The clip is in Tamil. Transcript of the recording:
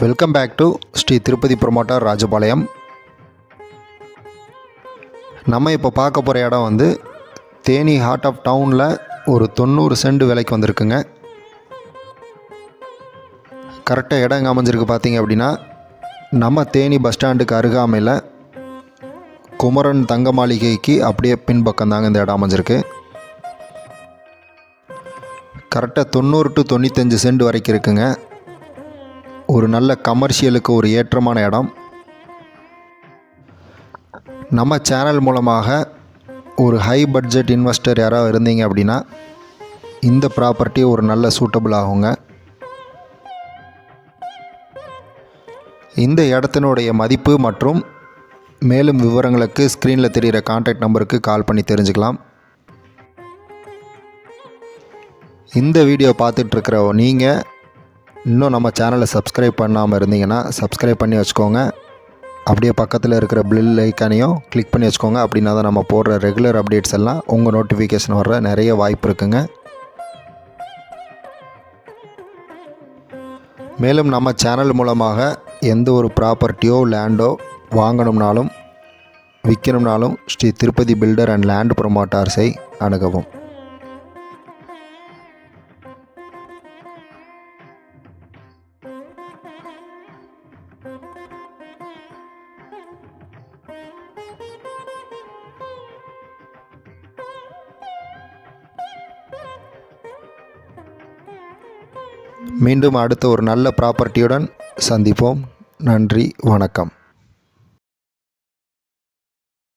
Welcome back to Sri Tirupati promoter Rajapalayam. நம்ம இப்போ பார்க்க போகிற இடம் வந்து தேனி ஹார்ட் ஆஃப் டவுனில் ஒரு தொண்ணூறு சென்ட் விலைக்கு வந்திருக்குங்க. கரெக்டாக இடம் எங்கே அமைஞ்சிருக்கு பார்த்தீங்க அப்படின்னா நம்ம தேனி பஸ் ஸ்டாண்டுக்கு அருகாமையில் குமரன் தங்க மாளிகைக்கு அப்படியே பின்பக்கம் தாங்க இந்த இடம் அமைஞ்சிருக்கு. கரெக்டாக தொண்ணூறு டு தொண்ணூத்தஞ்சு சென்ட் வரைக்கும் இருக்குங்க. ஒரு நல்ல கமர்ஷியலுக்கு ஒரு ஏற்றமான இடம். நம்ம சேனல் மூலமாக ஒரு ஹை பட்ஜெட் இன்வெஸ்டர் யாராவது இருந்தீங்க அப்படின்னா இந்த ப்ராப்பர்ட்டி ஒரு நல்ல சூட்டபிள் ஆகுங்க. இந்த இடத்தினுடைய மதிப்பு மற்றும் மேலும் விவரங்களுக்கு ஸ்க்ரீனில் தெரிகிற கான்டாக்ட் நம்பருக்கு கால் பண்ணி தெரிஞ்சுக்கலாம். இந்த வீடியோ பார்த்துட்ருக்கிற நீங்கள் இன்னும் நம்ம சேனலை சப்ஸ்கிரைப் பண்ணாமல் இருந்தீங்கன்னா சப்ஸ்கிரைப் பண்ணி வச்சுக்கோங்க. அப்படியே பக்கத்தில் இருக்கிற பில் ஐக்கானையும் கிளிக் பண்ணி வச்சுக்கோங்க. அப்படின்னா தான் நம்ம போடுற ரெகுலர் அப்டேட்ஸ் எல்லாம் உங்கள் நோட்டிஃபிகேஷன் வர்ற நிறைய வாய்ப்பு இருக்குங்க. மேலும் நம்ம சேனல் மூலமாக எந்த ஒரு ப்ராப்பர்ட்டியோ லேண்டோ வாங்கணும்னாலும் விற்கணும்னாலும் Sri Tirupati builder and land ப்ரொமோட்டார்ஸை அணுகவும். மீண்டும் அடுத்த ஒரு நல்ல ப்ராப்பர்ட்டியுடன் சந்திப்போம். நன்றி வணக்கம்.